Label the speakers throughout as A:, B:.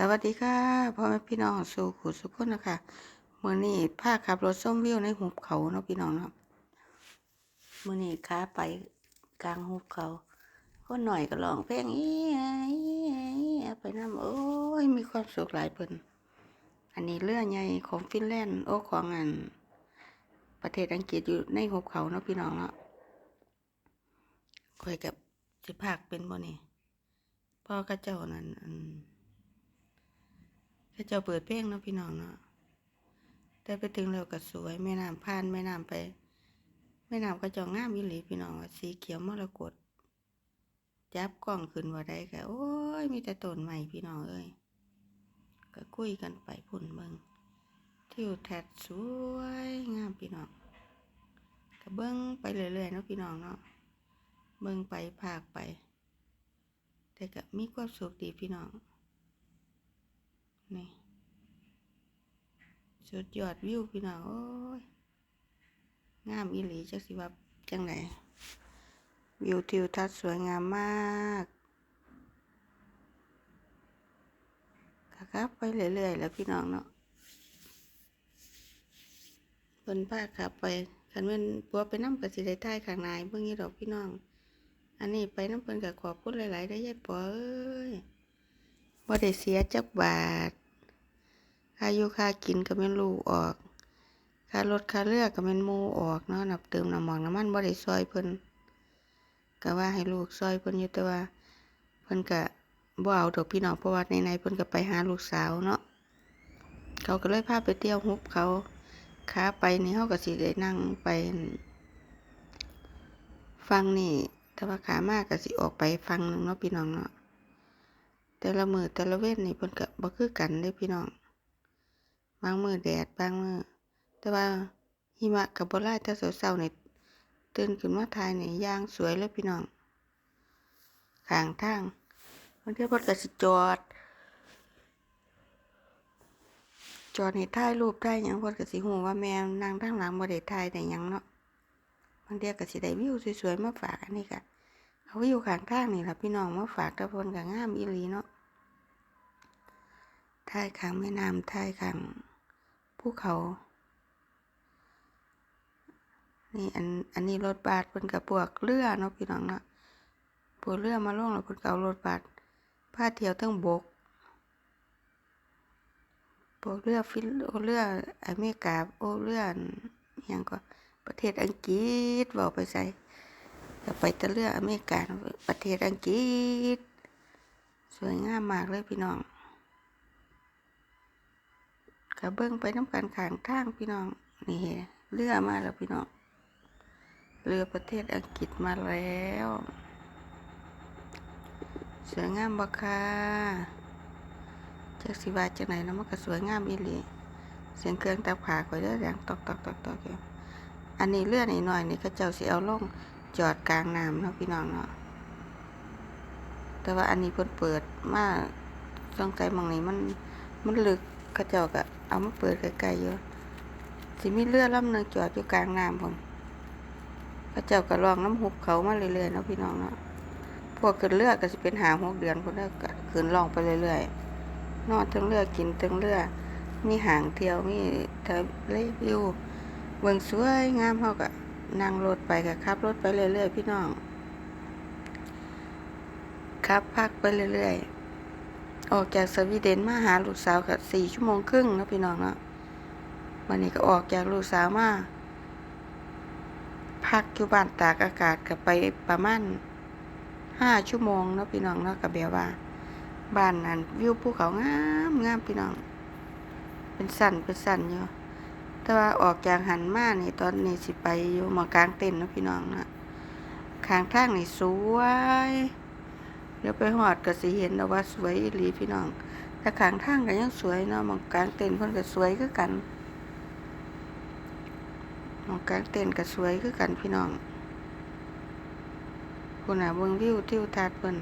A: สวัสดีค่ะพ่อแม่พี่น้องสู่ขุสุขคนนะคะมื่อนี้พาขับรถส้มวิวในหุบเขาเนาะพี่น้องเนาะมื่อนี้ขาไปกลางหุบเขาคนหน่อยก็ร้องเพลงอีแออีแออีแอไปน้ำโอ้ยมีความสุขหลายเพิ่นอันนี้เรื่องใหญ่ของฟินแลนด์โอ้ของอันประเทศอังกฤษอยู่ในหุบเขาเนาะพี่น้องเนาะคอยกับสิภาคเป็นบ่นี่พ่อกระเจ้านั่น อันถ้าเจ้าเปิดเพลงเนาะพี่น้องเนาะแต่ไปถึงแล้วก็สวยแม่น้ำผ่านแม่น้ำไปแม่น้ำก็จองงามวิหลีพี่น้องว่าสีเขียวมรกตจับกล้องขึ้นว่าได้ก็โอ้ยมีแต่ต้นใหม่พี่น้องเอ้ยก็คุยกันไปพุ่นเบิงทิวทัศน์สวยงามพี่น้องก็เบิ้งไปเรื่อยๆเนาะพี่น้องเนาะเบิ้งไปภาคไป แต่ก็มีความสุขดีพี่น้อง นี่สุดยอดวิวพี่น้องโอ้ยงามอีหลีจักสิว่าจังไหนวิวทิวทัศน์สวยงามมากครับไปเรื่อยๆแล้วพี่น้องเนาะเพิ่นพาขับไปคันเว้นปัวไปน้ำกับสิได้ท้ายข้างในเบิ่งนี้ดอกพี่น้อง อันนี้ไปน้ำเพิ่นกับขอบคุณหลายๆได้ยายปอเอ้ย บ่ได้เสียจักบาท ค่าอยู่ค่ากินก็แม่นลูกออก ค่ารถค่าเรือก็แม่นมูออกเนาะนับเติมน้ำมันน้ำมันบ่ได้ซอยเพิ่นก็ว่าให้ลูกซอยเพิ่นอยู่แต่ว่าเพิ่นก็บ่เอาดอกพี่น้องเพราะว่าในๆเพิ่นก็ไปหาลูกสาวเนาะเขาก็เลยพาไปเที่ยวฮุบเขาขาไปนี่เฮาก็สิได้นั่งไปฟังนี่ แต่ว่าขามากก็สิออกไปฟังหนึงเนาะพี่น้องเนาะ แต่ละมือแต่ละเว้นนี่เพิ่นก็บ่คือกันเด้พี่น้อง บางมือแดดบางมือแต่ว่าหิมะกับบ่ลายแต่เช้าๆนี่ตื่นขึ้นมาถ่ายนี่ย่างสวยเลยพี่น้องข้างทางบางเที่เพิ่นก็สิจอด จอดให้ถ่ายรูปได้หยังเพิ่นก็สิฮู้ว่าแม่นั่งทางหลังบ่ได้ถ่ายได้หยังเนาะบางเที่ยก็สิได้วิวสวยๆมาฝากอันนี้ก็ เอาวิวข้างทางนี่ล่ะพี่น้องมาฝากต่เพิ่นก็งามอีหลีเนาะท้ายข้างแม่น้ำท้ายข้างภูเขา นี่อันอันนี้รถบัสเพิ่นกับพวกเรือเนาะพี่น้องเนาะพวกเรือมาลงแล้วเพิ่นก็เอารถบัสพาเที่ยวทั้งบกพวกเรือฟินโอเรืออเมริกาโอเรืออันอิหยังก็ประเทศอังกฤษเว้าไปใส่ ก็ไปต่เรือกอเมริกาประเทศอังกฤษ สวยงามมากเลยพี่น้องกระเบิ้องไปน้ำกันขางทางพี่น้องนี่เรือมาแล้วพี่น้องเรือประเทศอังกฤษมาแล้วสวยงามบักค่ะจากสิวาจากไหนนาะมันก็สวยงามอีหลีเสียงเครื่องตักผาคอยเด้อดังตอกตอกตอกตอกอันนี้เรือนี่หน่อยนี่ก็เจ้าสิเอาลง จอดกลางน้ำเนาะพี่น้องเนาะแต่ว่าอันนี้เพิ่นเปิดมาสงสัยหมองนี้มันมันลึกเขาเจ้าก็เอามาเปิดไกลๆอยู่สิมีเรือลำหนึงจอดอยู่กลางน้ำผมเขาเจ้าก็ลองน้ำหุบเขามาเรื่อยๆเนาะพี่น้องเนาะพวกขึ้นเรือก็สิเป็นหาหกเดือนพุ่นแล้วก็ขึ้นลองไปเรื่อยๆนอนทั้งเรือกินทั้งเรือมีหางเที่ยวมีทะเลวิวเบิ่งสวยงามเฮาก็ นั่งรถไปก็ขับรถไปเรื่อยๆพี่น้องขับพักไปเรื่อยๆ ออกจากสวีเดนมาหาลูกสาวกับสี่ชั่วโมงครึ่งนะพี่น้องเนาะวันนี้ก็ออกจากลูกสาวมาพักอยู่บ้านตากอากาศกับไปประมาณห้าชั่วโมงเนาะพี่น้องเนาะกับแบบว่า บ้านนั้นวิวภูเขางามงามพี่น้อง เป็นสั่นเป็นสั่นอยู่ แต่ว่าออกจากหันมานี่ตอนนี้สิไปอยู่มอกลางเต็นท์นะพี่น้องเนาะข้างทางนี่สวย เดี๋ยวไปหอดก็สิเห็นแล้วว่าสวยอีหลีพี่น้อง แต่ข้างทางก็ยังสวยเนาะมองกลางเต็นท์เพิ่นก็สวยคือกันมองกลางเต็นท์ก็สวยคือกันพี่น้องคุณน่ะเบิ่งวิวทิวทัศน์เพิ่น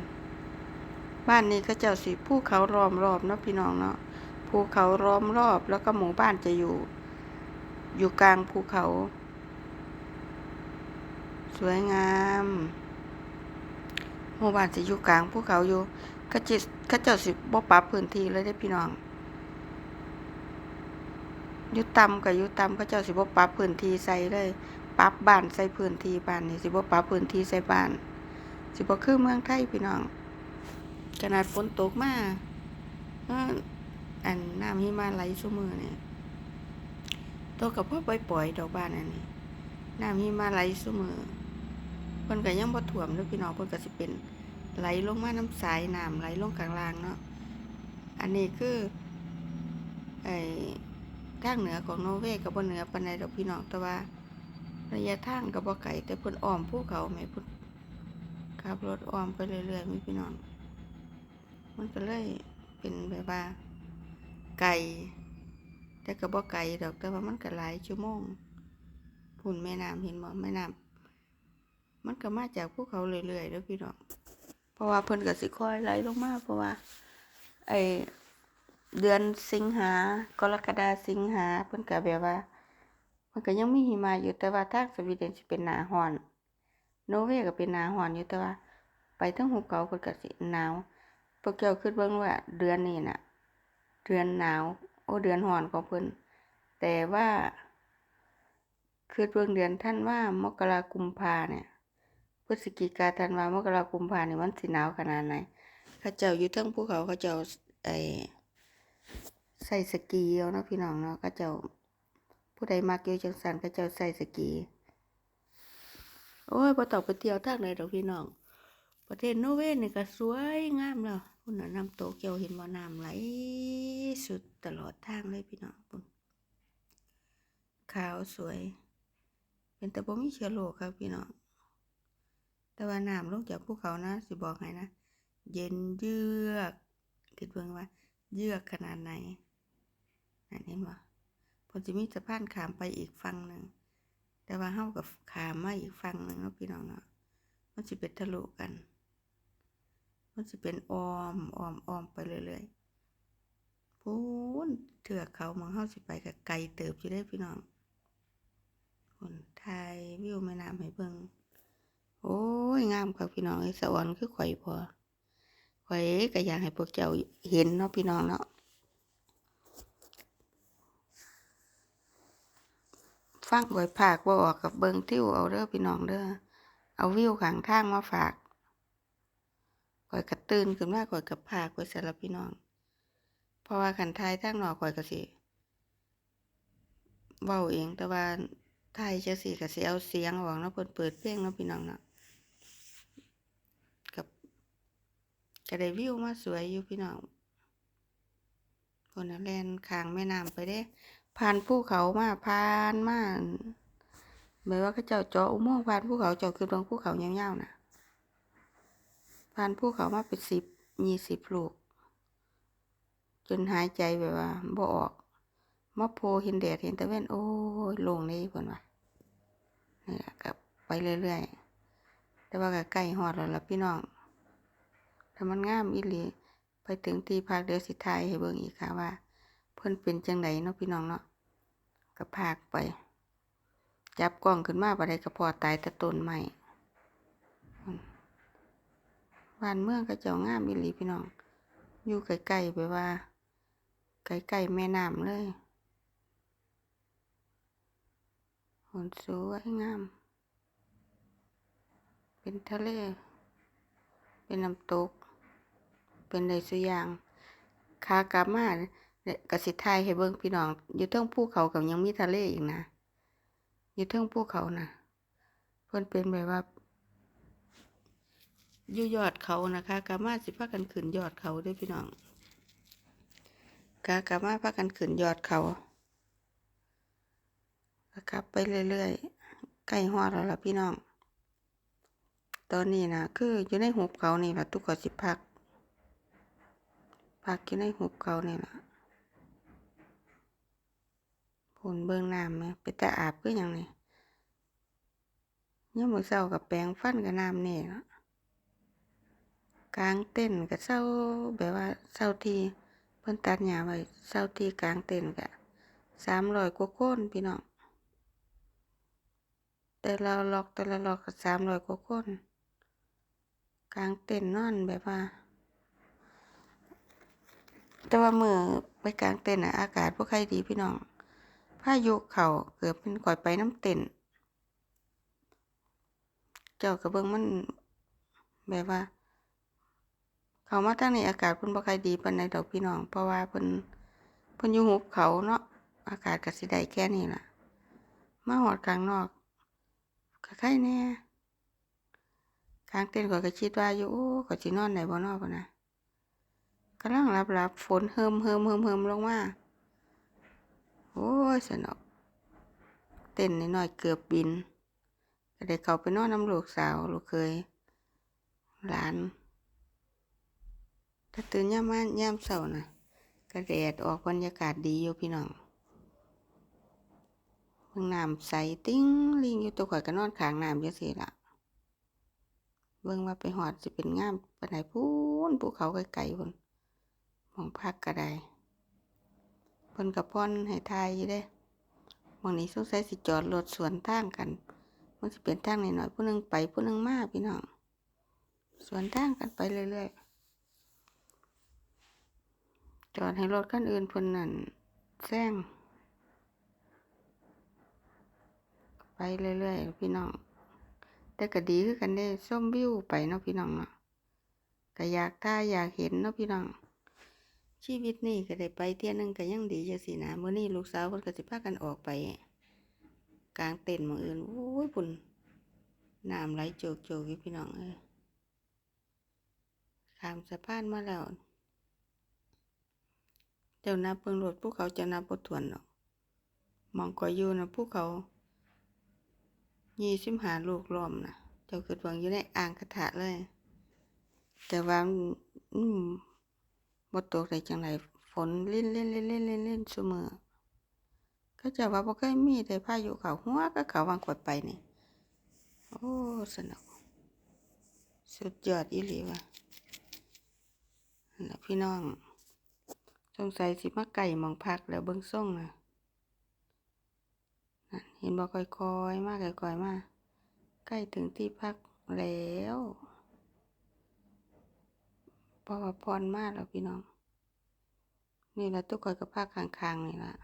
A: บ้านนี้ก็เจ้าสิภูเขาล้อมรอบเนาะพี่น้องเนาะภูเขาล้อมรอบแล้วก็หมู่บ้านจะอยู่ อยู่กลางภูเขา สวยงามหมู่บ้านสิอยู่กลางภูเขาอยู่ขาจิเขาเจ้าสิบ่ปรับพื้นที่เลยเด้พี่น้องอยู่ต่ำกับอยู่ต่ำเขาเจ้าสิบ่ปรับพื้นที่ใส่เลยปรับบ้านใส่พื้นที่บ้านนี่สิบ่ปรับพื้นที่ใส่บ้าน สิบ่คือเมืองไทยพี่น้อง ขนาดฝนตกมาอันน้ำหิมะไหลซุมื้อนี่ ตัวกก็พอปล่อยๆดอกบ้านอันนี้น้ำหิมะไหลซุมื้อเพิ่นก็ยังบ่ท่วมเด้อพี่น้องเพิ่นก็สิเป็นไหลลงมาน้ำสายน้ำไหลลงกลางล่างเนาะอันนี้คือไอ้ทางเหนือของนอร์เวย์ก็บ่เหนือปานใดดอกพี่น้องแต่ว่า ระยะทางก็บ่ไกลแต่เพิ่นอ้อมภูเขาแหม่เพิ่นขับรถอ้อมไปเรื่อยๆมีพี่น้องมันก็เลยเป็นแบบว่าไกล แต่ก็บ่ไกลดอกแต่ว่ามันก็หลายชั่วโมงพุ่นแม่น้ำเห็นบ่แม่น้ำมันก็มาจากภูเขาเรื่อยๆเด้อพี่น้องเพราะว่าเพิ่นก็สิค่อยไหลลงมาเพราะว่า ไอเดือนสิงหากรกฎาสิงหาเพิ่นก็แบบว่า มันก็ยังมีหิมะอยู่แต่ว่าทางสวีเดนสิเป็นหนาร้อนโนเวย์ก็เป็นหนาร้อนอยู่แต่ว่า ไปทางหุบเขาเพิ่นก็สิหนาวพวกเจ้าคิดเบิ่งว่าเดือนนี้น่ะ เดือนหนาว โอ้เดือนร้อนของเพิ่นแต่ว่าคิดเบิ่งเดือนธันว่ามกรากุมภาเนี่ยพฤศจิกาธันวามกรากุมภาเนี่ยมันสิหนาวขนาดไหนเขาเจ้าอยู่เทิงภูเขาเขาเจ้าไอใส่สกีเอาเนาะพี่น้องเนาะเขาเจ้าผู้ใดมักอยู่จังสันเขาเจ้าใส่สกี โอ้ยบ่ต้องไปเที่ยวทางไหนดอกพี่น้อง ประเทศโนเวย์นี่ก็สวยงามแล้วพุ่นน่ะน้ำโตเกียวเห็นบ่าน้ำไหลสุดตลอดทางเลยพี่น้องพุ่นขาวสวย เป็นแต่บ่มีเชื้อโรคครับพี่น้องแต่ว่าน้ำลงจากภูเขานะสิบอกให้นะเย็นเยือกคิดเบิ่งว่า เยือกขนาดไหนนั่นเห็นบ่เพิ่นสิมีสะพานขามไปอีกฝั่งหนึ่งแต่ว่าเฮากับขามมาอีกฝั่งหนึ่งเนาะพี่น้องเนาะมันสิเป็นทะลุกัน มันสิเป็นออมออมออมไปเรื่อยๆพูนเถือกเขามองเฮาสิไปกับไกลเติบอยู่ได้พี่น้องคนไทยวิวแม่น้ำให้เบิ่งโอ้ยงามครับพี่น้องไอ้สวรรค์คือข่อยพอข่อยก็อยากให้พวกเจ้าเห็นเนาะพี่น้องเนาะฟังข่อยภาคบ่ออกกับเบิงทิวเอาเด้อพี่น้องเด้อเอาวิวข้างทางมาฝาก ข่อยกระตื่นขึ้นมาข่อยกับภาคไว้สำหรับพี่น้อง เพราะว่าขันทายทางหนอกข่อยก็สิเว้าเองแต่ว่าไทยจังซี่ก็สิเอาเสียงออกเนาะเพิ่นเปิดเพลงเนาะพี่น้องเนาะกับก็ได้วิวมาสวยอยู่พี่น้องคนน่ะแลนข้างแม่น้ำไปเด้ผ่านภูเขามาผ่านมาแบบว่าเขาเจ้าเจาะอุโมงค์ผ่านภูเขาเจ้าคือตรงภูเขายาวๆน่ะ ผ่านภูเขามาเป็นสิบยี่สิบลูก จนหายใจแบบว่าบ่ออกมาโพเห็นแดดเห็นตะเวนโอ้ยลงเลยเพิ่นว่านี่ล่ะก็ไปเรื่อยๆ แต่ว่าก็ใกล้ฮอดแล้วล่ะพี่น้องถ้ามันงามอีหลีไปถึงที่พักเดี๋ยสิถ่ายให้เบิ่งอีกค่ะว่า เพิ่นเป็นจังไดเนาะพี่น้องเนาะก็พากไป จับกล้องขึ้นมาบ่ได้ก็พอตายต่ต้นไม้อืม บ้านเมืองก็เจ้างามอีหลีพี่น้อง อยู่ใกลๆแบบว่าใกลๆแม่น้ำเลยฝนสวยงาม เป็นทะเล เป็นน้ำตก เป็นได้สุยางขากลับมาเนี่ยกสิทายให้เบิ่งพี่น้อง อยู่เทิงภูเขากับยังมีทะเลอีกนะ อยู่เทิงภูเขานะเพิ่นเป็นแบบว่า อยู่ยอดเขานะคะกามาสิพากันขึ้นยอดเขาด้วยพี่น้องกากามาพากันขึ้นยอดเขาขับไปเรื่อยๆใกล้ฮอดแล้วล่ะพี่น้อง ตอนนี้นะคืออยู่ในหุบเขานี่ละทุกคนสิพัก พักอยู่ในหุบเขานี่ละผลเบิ่งน้ำไหมไปแต่อาบคือหยังนี่ยมมื้อเช้ากับแปรงฟันกับน้ำนี่เนะ กลางเต้นกับเช้าแบบว่าเช้าทีเพิ่นตัดหญ้าไว้เช้าทีกลางเต้นก็สามร้อยกว่าคนพี่น้องแต่ละล็อกแต่ละล็อกก็สามร้อยกว่าคนกลางเต็นท์นอนแบบว่า แต่ว่ามือไปกลางเต็นท์น่ะอากาศบ่ค่อยดีพี่น้องพายุเข้าเกือบเป็นก่อยไปน้ำเต็นเจ้าก็เบิ่งมันแบบว่า เขามาทางนี้อากาศเพิ่นบ่ค่อยดีปานใดดอกพี่น้อง เพราะว่าเพิ่นเพิ่นอยู่หุบเขาเนาะอากาศก็สิได้แค่นี้ล่ะ มาฮอดกลางนอกก็ใครแน่กลางเต็นท์ข้อยก็คิดว่าอยู่โอ้ข้อยสินอนได้บ่นาะพุ่นะกำลังหลับฝนเฮิมเฮิมเฮิมเฮิมลงมาโอ้ยสนุกเต้นนิดหน่อยๆเกือบบินก็ได้เข้าไปนอนน้ำลูกสาวลูกเคยหลาน ถ้าตื่นย่ามมานย่ามเช้านะก็แดดออกบรรยากาศดีอยู่พี่น้องเบิ่งน้ำใสติ้งลิงอยู่ตัวข่อยก็นอนข้างน้ำจังซี่ล่ะเบิ่งว่าไปหอดสิเป็นงามปานไหนพูนภูเขาไกลๆพุ่นมองพักก็ได้เพิ่นกับพ่อนให้ทายอยู่เด้มองนี้สงสัยสิจอดรถสวนทางกันมันสิเป็นทางหน่อยๆผู้หนึงไปผู้หนึงมาพี่น้องสวนทางกันไปเรื่อยๆ จอดให้รถคันอื่นเพิ่นนั่นแซงไปเรื่อยๆพี่น้อง แต่ก็ดีคือกันได้ส้มวิวไปเนาะพี่น้องเนาะก็อยากท่ายอยากเห็นเนาะพี่น้อง ชีวิตนี่ก็ได้ไปเที่ยนึงก็ยังดีจังซี่นะมื้อนี้ลูกสาวเพิ่นก็สิพากันออกไป กลางเต็นท์มื้ออื่นโอ้ยพุ่นน้ำไหลโจกๆอยู่พี่น้องเอ้ยข้ามสะพานมาแล้ว จ้านับเบิ่งรถภูเขาจะนับบ่ถวนดอกหมองก็อยู่นะภูเขา25ลูกล้อมนะเจ้าคิดว่าอยู่ในอ่างกระทะเลย แต่ว่าอืมบ่ตกได้จังไดฝนเล่นเล่นเล่นเล่นเล่นเล่นซุมื้อเขาเจะว่าบ่เคยมีแต่พายุเขาหัวก็เขาวางกดไปนี่โอ้สนุกสุดยอดอีหลีว่ะนะพี่น้อง สงสัยสิมาไก่หมองพักแล้วเบิ่งส่งน่ะนั่นเห็นบ่ค่อยๆ มากค่อยๆ มา ใกล้ถึงที่พักแล้วพระว่าพรมากแล้วพี่น้อง นี่ละทุกคนก็ภาคข้างๆนี่ละ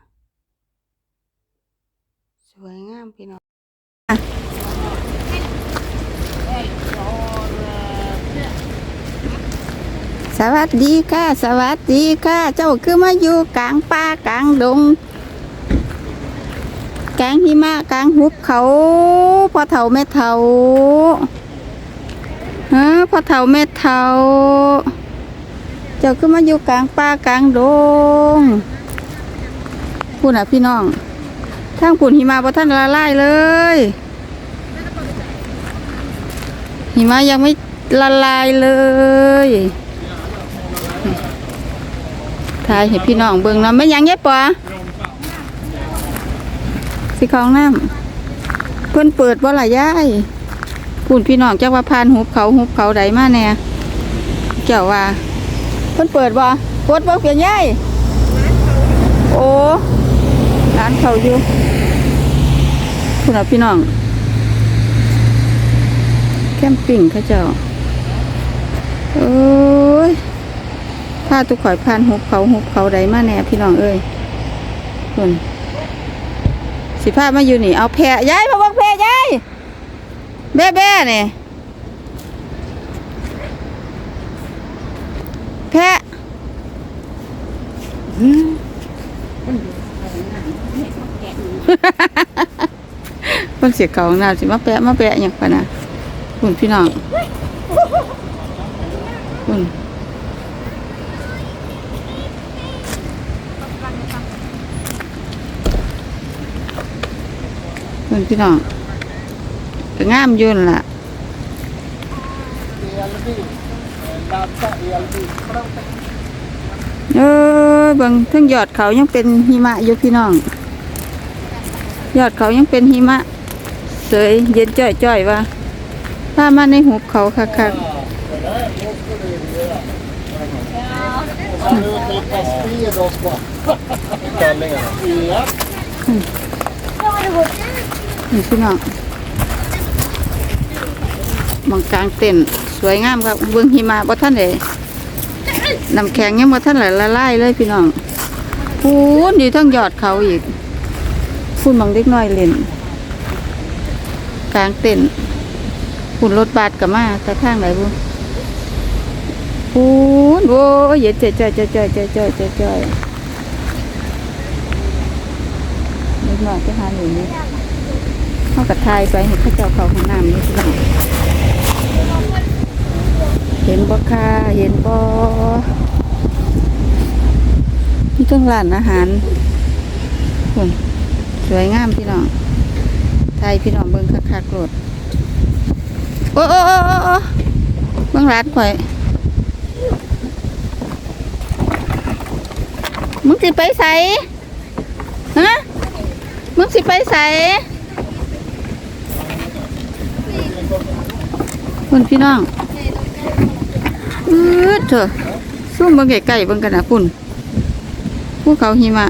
A: สวยงามพี่น้อง ส วัสดีค่ะ สวัสดีค่ะ เจ้าคือมาอยู่กลางป่ากลางดงกลางหิมะกลางหุบเขาพอเฒ่าแม่เฒ่าฮะพอเฒ่าแม่เฒ่าเจ้าคือมาอยู่กลางป่ากลางดงพูดน่ะพี่น้องทางผุนหิมะบ่ท่านละลายเลยหิมะยังไม่ละลายเลย ถ่ายให้พี่น้องเบิ่งเนาะไม่ยังเย็บปะสิของน้ำเพิ่นเปิดบ่ละยายพูนพี่น้องจักว่าผ่านหุบเขาหุบเขาใดมาแน่เจ้าว่าเพิ่นเปิดบ่ปิดบ่เปลี่ยนยายโอ้ร้านเขาอยู่คุณพี่น้อง แคมปิ้งเขาเจ้าเอ้ย พาตุกข่อยผ่านหุบเขาหุบเขาใดมาแน่พี่น้องเอ้ยคุณสิพามาอยู่นี่เอาแพะย้ายมาบังแพะย้ายแบ่แบ่เนี่ยแพะคนเสียเก่าหน้าสิมาแปะมาแปะอย่างปะนะคุณพี่น้อง คุณพี่น้องก็งามยืนนล่ะเออบางทั้งยอดเขายังเป็นหิมะอยู่พี่น้อง ยอดเขายังเป็นหิมะ เสยเย็นจ้อยๆว่าถ้ามาในหุบเขาคักๆ นี่พี่น้องมองกลางเต็นสวยงามครับเบื้องหิมะบ่ท่านเลยน้ำแข็งยังมาท่านละลายเลยพี่น้องพูนอยู่ทั้งยอดเขาอีกพูนมองเล็กน้อยเล่นกลางเต็นพูนรถบัสกับมาต่ข้างไหนบุพูนโอ้ยเย็ดเจ๊จ้อยจ้อยจ้อยจ้อยจ้อยจ้อยจ้อยเล็กน้อยจะหาอยู่นี่ เขากับทายไปเห็นเข้าเจ้าเขาของน้ำนี่พี่น้องเห็นบ่ค่ะเห็นบ่นี่ต้องร้านอาหารคุณสวยงามพี่น้องไทยพี่น้องเบิ่งคักๆโกรดโอ้โอ้โอ้โอ้โอ้เบิ่งร้านข่อยมึงสิไปใส่ฮะมึงสิไปใส่ คุณพี่น้องอืดเถอะซุ่มเบิ่งไก่ๆเบิ่งกันนะคุณภูเขาหิมะ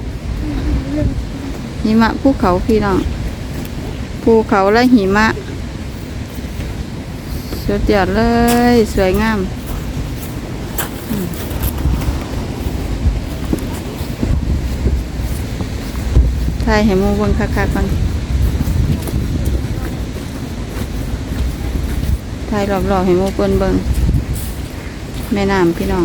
A: หิมะภูเขาพี่น้องภูเขาและหิมะสุดยอดเลย สวยงามถ่ายให้มูบิ่งคักๆก่อน ถ่ายรอบๆให้โมูเปิ้นเบิงแม่น้ำพี่น้อง